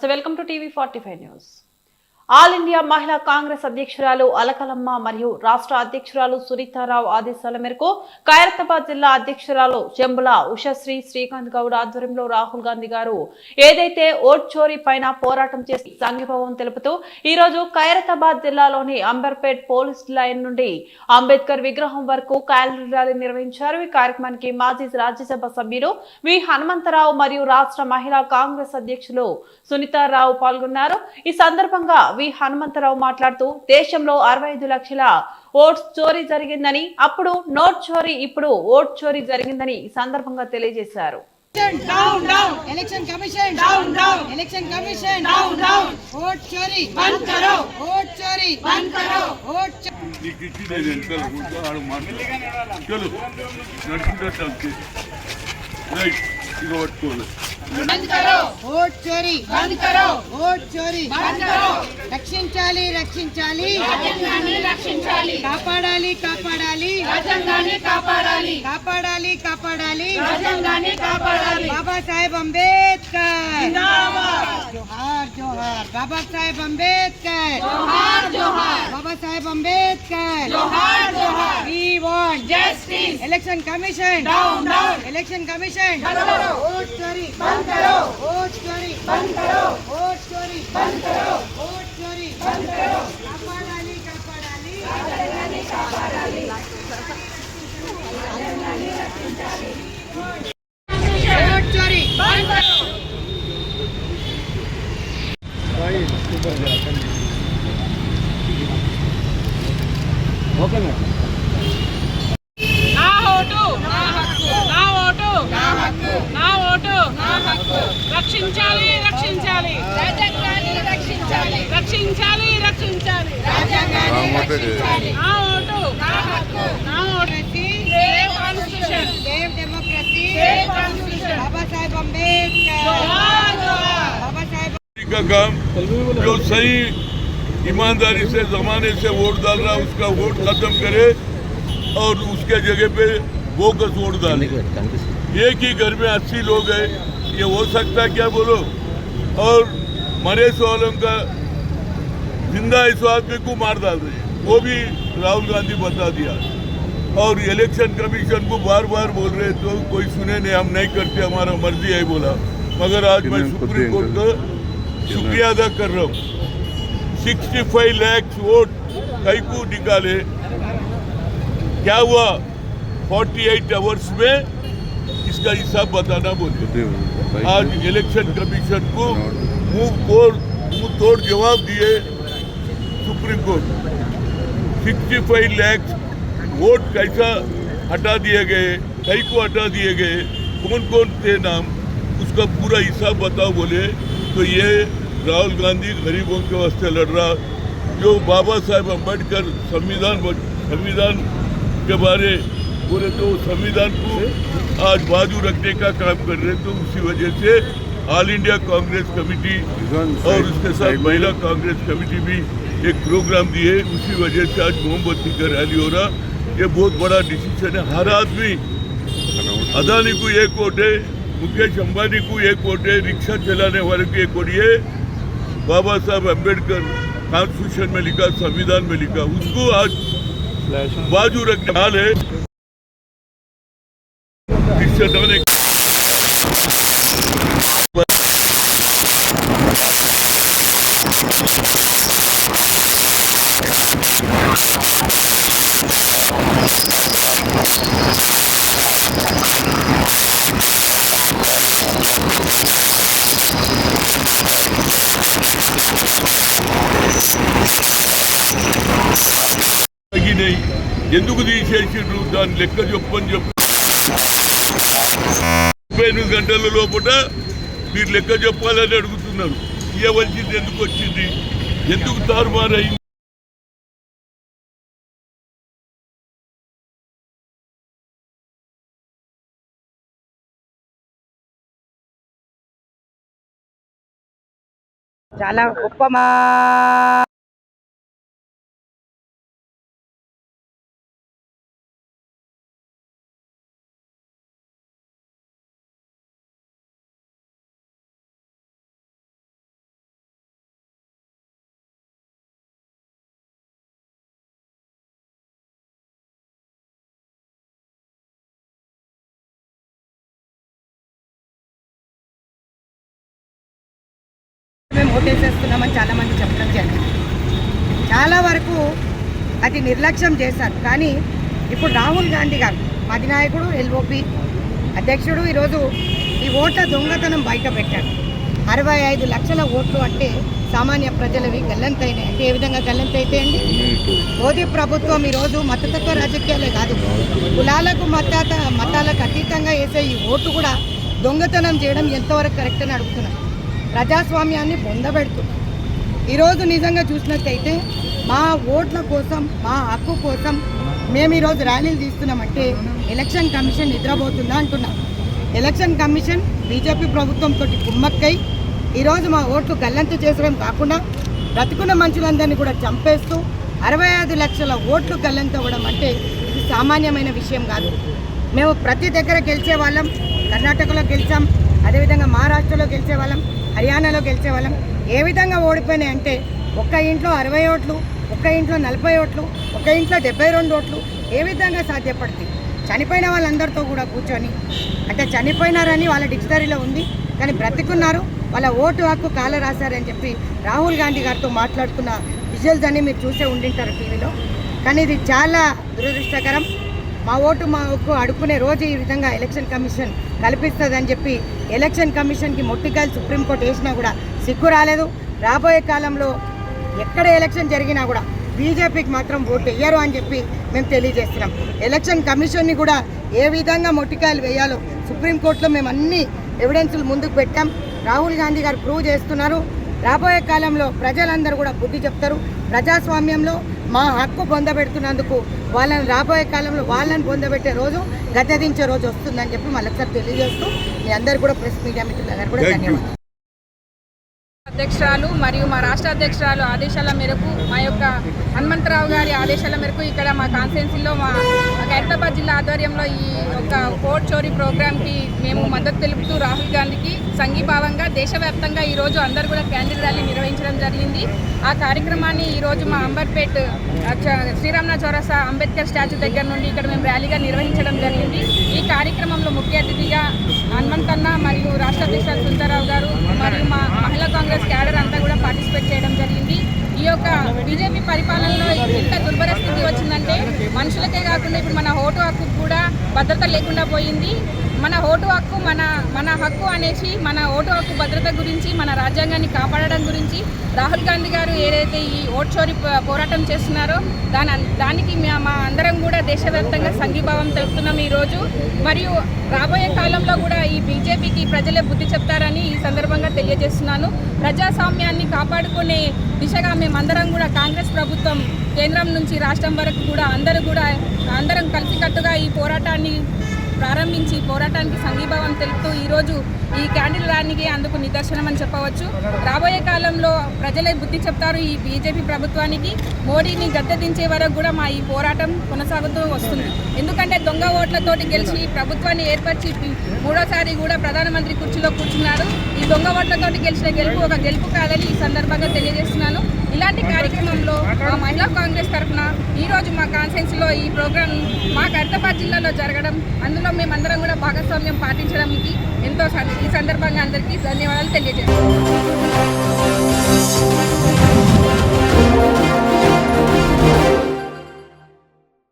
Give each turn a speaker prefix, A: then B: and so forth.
A: నమస్తే welcome to TV forty five news All India Mahila Congress అధ్యక్షురాలు అలకలమ్మ మరియు రాష్ట్ర అధ్యక్షురాలు సునీతారావు ఆదేశాల మేరకు ఖైరతాబాద్ జిల్లా అధ్యక్షురాలు చెంబుల ఉషశ్రీ శ్రీకాంత్ గౌడ్ ఆధ్వర్యంలో రాహుల్ గాంధీ గారు ఏదైతే ఓట్ చోరీ పైన పోరాటం చేసి సంఘీభావం తెలుపుతూ ఈ రోజు ఖైరతాబాద్ జిల్లాలోని అంబర్పేట్ పోలీస్ లైన్ నుండి అంబేద్కర్ విగ్రహం వరకు క్యాలరీ ర్యాలీ నిర్వహించారు. ఈ కార్యక్రమానికి మాజీ రాజ్యసభ సభ్యులు వి హనుమంతరావు మరియు రాష్ట్ర మహిళా కాంగ్రెస్ అధ్యక్షులు సునీతారావు పాల్గొన్నారు. ఈ సందర్భంగా వి హనుమంతరావు మాట్లాడుతూ దేశంలో అరవై ఐదు లక్షల ఓట్స్ చోరీ జరిగిందని అప్పుడు నోట్ చోరీ ఇప్పుడు ఓట్ చోరీ జరిగిందని ఈ సందర్భంగా తెలియజేశారు.
B: ఇక పట్టుకోలేదు
C: बंद करो वोट चोरी बंद करो वोट चोरी बंद करो రక్షించాలి రక్షించాలి రాజ్యాంగాన్ని రక్షించాలి కాపాడాలి కాపాడాలి రాజ్యాంగాన్ని కాపాడాలి కాపాడాలి కాపాడాలి రాజ్యాంగాన్ని కాపాడాలి బాబా సాహెబ్ అంబేద్కర్ జిందాబాద్ జోహార్ జోహార్ బాబా సాహెబ్ అంబేద్కర్ జోహార్ జోహార్ బాబా సాహెబ్ అంబేద్కర్ జోహార్ జోహార్ we want justice. Election Commission. Down down. Election Commission. बंद Vote
D: चोरी बंद Vote चोरी बंद Vote चोरी बंद Vote चोरी बंद करो. రక్షించాలి రక్షించాలి రాజ్యాంగాన్ని రక్షించాలి రక్షించాలి రక్షించాలి రాజ్యాంగాన్ని రక్షించాలి నా ఓటు నా హక్కు నా vote save constitution
C: save democracy
D: save constitution
C: Baba Saheb Ambedkar
D: జోహార్ జోహార్
C: बाबा साहेब
B: का काम जो सही ईमानदारी से जमाने से वोट डाल रहा है उसका वोट खत्म करे और उसके जगह पे बोगस वोट डाले एक ही घर में अस्सी लोग हैं ये हो सकता है क्या बोलो? और मरे वालों का ज़िंदा इस आदमी को मार डाल रहे वो भी राहुल गांधी बता दिया। और इलेक्शन कमीशन को बार बार बोल रहे तो कोई सुने नहीं हम नहीं करते हमारा मर्ज़ी है बोला। मगर आज मैं सुप्रीम कोर्ट का शुक्रिया अदा कर रहा हूँ। 65 लैक्स वोट कई को निकाले। क्या हुआ? 48 आवर्स में इसका हिसाब बताना बोले आज इलेक्शन कमीशन को मुँह तोड़ मुँह तोड़ जवाब दिए सुप्रीम कोर्ट। 65 लैक्स वोट कैसा हटा दिए गए कई को हटा दिए गए कौन कौन थे नाम उसका पूरा हिसाब बताओ बोले तो ये राहुल गांधी गरीबों के वास्ते लड़ रहा जो बाबा साहेब अंबेडकर संविधान संविधान के बारे बोले तो संविधान को आज बाजू रखने का काम कर रहे तो उसी वजह से ऑल इंडिया कांग्रेस कमेटी और उसके साथ महिला कांग्रेस कमेटी भी एक प्रोग्राम दिए उसी वजह से आज मोमबत्ती का रैली हो रहा। ये बहुत बड़ा डिसीज़न है। हर आदमी अदानी को एक वोट है मुकेश अंबानी को एक वोट है रिक्शा चलाने वाले को एक वोट ये बाबा साहब अंबेडकर कॉन्स्टिट्यूशन में लिखा संविधान में लिखा उसको आज बाजू रखने हाल है చేద్దామని తగ్గినాయి ఎందుకు తీసేసిండ్రు దాని లెక్క చెప్పని చెప్పు. ముప్పై ఎనిమిది గంటల లోపల మీరు లెక్క చెప్పాలని అడుగుతున్నారు ఇవ్వవలసింది ఎందుకు వచ్చింది? ఎందుకు తారుమారైంది?
C: చాలా గొప్ప ఓటేసేస్తున్నామని చాలామంది చెప్పడం జరిగింది. చాలా వరకు అది నిర్లక్ష్యం చేశారు. కానీ ఇప్పుడు రాహుల్ గాంధీ గారు అధినాయకుడు ఎల్ఓపి అధ్యక్షుడు ఈరోజు ఈ ఓట్ల దొంగతనం బయట పెట్టాడు అరవై ఐదు లక్షల ఓట్లు అంటే సామాన్య ప్రజలవి గల్లంతైనాయి అంటే ఏ విధంగా గల్లంతైతే అండి మోదీ ప్రభుత్వం ఈరోజు మతతత్వ రాజకీయాలే కాదు. కులాలకు మతాత మతాలకు అతీతంగా వేసే ఈ ఓటు కూడా దొంగతనం చేయడం ఎంతవరకు కరెక్ట్ అని అడుగుతున్నాను ప్రజాస్వామ్యాన్ని పొందబెడుతున్నాం ఈరోజు నిజంగా చూసినట్టయితే మా ఓట్ల కోసం మా హక్కు కోసం మేము ఈరోజు ర్యాలీలు తీస్తున్నామంటే ఎలక్షన్ కమిషన్ నిద్రపోతుందా అంటున్నాం. ఎలక్షన్ కమిషన్ బీజేపీ ప్రభుత్వంతో కుమ్మక్కై ఈరోజు మా ఓట్లు గల్లంతు చేసడం కాకుండా బ్రతుకున్న మనుషులందరినీ కూడా చంపేస్తూ అరవై ఐదు లక్షల ఓట్లు గల్లంతవ్వడం అంటే ఇది సామాన్యమైన విషయం కాదు. మేము ప్రతి దగ్గర గెలిచే వాళ్ళం కర్ణాటకలో గెలిచాం అదేవిధంగా మహారాష్ట్రలో గెలిచే వాళ్ళం హర్యానాలో గెలిచే వాళ్ళం. ఏ విధంగా ఓడిపోయినాయి అంటే ఒక్క ఇంట్లో అరవై ఓట్లు ఒక్క ఇంట్లో నలభై ఓట్లు ఒక్క ఇంట్లో డెబ్బై రెండు ఓట్లు ఏ విధంగా సాధ్యపడుతుంది చనిపోయిన వాళ్ళందరితో కూడా కూర్చొని అంటే చనిపోయినారని వాళ్ళ డిక్షనరీలో ఉంది కానీ బ్రతికున్నారు వాళ్ళ ఓటు హక్కు కాల రాశారని చెప్పి రాహుల్ గాంధీ గారితో మాట్లాడుతున్న విజువల్స్ అన్ని మీరు చూసే ఉండింటారు టీవీలో. కానీ ఇది చాలా దురదృష్టకరం. మా ఓటు మా అడుక్కునే రోజు ఈ విధంగా ఎలక్షన్ కమిషన్ కల్పిస్తుందని చెప్పి ఎలక్షన్ కమిషన్కి మొట్టికాయలు సుప్రీంకోర్టు వేసినా కూడా సిగ్గు రాలేదు. రాబోయే కాలంలో ఎక్కడ ఎలక్షన్ జరిగినా కూడా బీజేపీకి మాత్రం ఓటు వేయరు అని చెప్పి మేము తెలియజేస్తున్నాం. ఎలక్షన్ కమిషన్ని కూడా ఏ విధంగా మొట్టికాయలు వేయాలో సుప్రీంకోర్టులో మేము అన్ని ఎవిడెన్సులు ముందుకు పెట్టాం. రాహుల్ గాంధీ గారు ప్రూవ్ చేస్తున్నారు. రాబోయే కాలంలో ప్రజలందరూ కూడా బుద్ధి చెప్తారు. ప్రజాస్వామ్యంలో మా హక్కు పొందబెడుతున్నందుకు వాళ్ళని రాబోయే కాలంలో వాళ్ళని పొందబెట్టే రోజు గద్దెదించే రోజు వస్తుందని చెప్పి మళ్ళొకసారి తెలియజేస్తూ మీ అందరు కూడా ప్రెస్ మీడియా మిత్రులందరూ కూడా. ధన్యవాదాలు
D: అధ్యక్షురాలు మరియు మా రాష్ట్ర అధ్యక్షురాలు ఆదేశాల మేరకు మా యొక్క హనుమంతరావు గారి ఆదేశాల మేరకు ఇక్కడ మా కాన్స్టిట్యున్సీలో మా ఖైరతాబాద్ జిల్లా ఆధ్వర్యంలో ఈ యొక్క కోర్ట్ చోరీ ప్రోగ్రామ్కి మేము మద్దతు తెలుపుతూ రాహుల్ గాంధీకి సంఘీభావంగా దేశవ్యాప్తంగా ఈరోజు అందరూ కూడా క్యాండిల్ ర్యాలీ నిర్వహించడం జరిగింది. ఆ కార్యక్రమాన్ని ఈరోజు మా అంబర్పేట్ ఆ, చౌరసా అంబేద్కర్ స్టాచ్యూ దగ్గర నుండి ఇక్కడ మేము ర్యాలీగా నిర్వహించడం జరిగింది. ఈ కార్యక్రమంలో ముఖ్య అతిథిగా హనుమంతన్న మరియు రాష్ట్ర అధ్యక్షులు సుందరరావు గారు మరియు మా మహిళా కాంగ్రెస్ క్యాడర్ అంతా పార్టిసిపేట్ చేయడం జరిగింది. ఈ యొక్క బీజేపీ పరిపాలనలో ఎంత దుర్భర స్థితి వచ్చిందంటే మనుషులకే కాకుండా ఇప్పుడు మన ఓటు హక్కు కూడా భద్రత లేకుండా పోయింది. మన ఓటు హక్కు మన మన హక్కు అనేసి మన ఓటు హక్కు భద్రత గురించి మన రాజ్యాంగాన్ని కాపాడడం గురించి రాహుల్ గాంధీ గారు ఏదైతే ఈ ఓట్ చోరీ పోరాటం చేస్తున్నారో దాని దానికి మా అందరం కూడా దేశవ్యాప్తంగా సంఘీభావం తెలుపుతున్నాం ఈరోజు. మరియు రాబోయే కాలంలో కూడా ఈ బీజేపీకి ప్రజలే బుద్ధి చెప్తారని ఈ సందర్భంగా తెలియజేస్తున్నాను. ప్రజాస్వామ్యాన్ని కాపాడుకునే దిశగా మేమందరం కూడా కాంగ్రెస్ ప్రభుత్వం కేంద్రం నుంచి రాష్ట్రం వరకు కూడా అందరూ కూడా అందరం కలిసికట్టుగా ఈ పోరాటాన్ని ప్రారంభించి పోరాటానికి సంఘీభావం తెలుపుతూ ఈరోజు ఈ క్యాండిల్ ర్యాలీకి అందుకు నిదర్శనం అని చెప్పవచ్చు. రాబోయే కాలంలో ప్రజలే బుద్ధి చెప్తారు ఈ బీజేపీ ప్రభుత్వానికి. మోడీని గద్దెదించే వరకు కూడా మా ఈ పోరాటం కొనసాగుతూ వస్తుంది. ఎందుకంటే దొంగ ఓట్లతోటి గెలిచి ప్రభుత్వాన్ని ఏర్పరిచి మూడోసారి కూడా ప్రధానమంత్రి కుర్చీలో కూర్చున్నారు. ఈ దొంగ ఓట్లతోటి గెలిచిన గెలుపు ఒక గెలుపు కాదని ఈ సందర్భంగా తెలియజేస్తున్నాను. ఇలాంటి కార్యక్రమంలో మా మహిళా కాంగ్రెస్ తరఫున ఈరోజు మా కాన్ఫరెన్స్లో ఈ ప్రోగ్రాం మా ఖరీదాబాద్ జిల్లాలో జరగడం అందులో మేమందరం కూడా భాగస్వామ్యం పాటించడానికి ఎంతో ఈ సందర్భంగా అందరికీ ధన్యవాదాలు తెలియజేస్తాం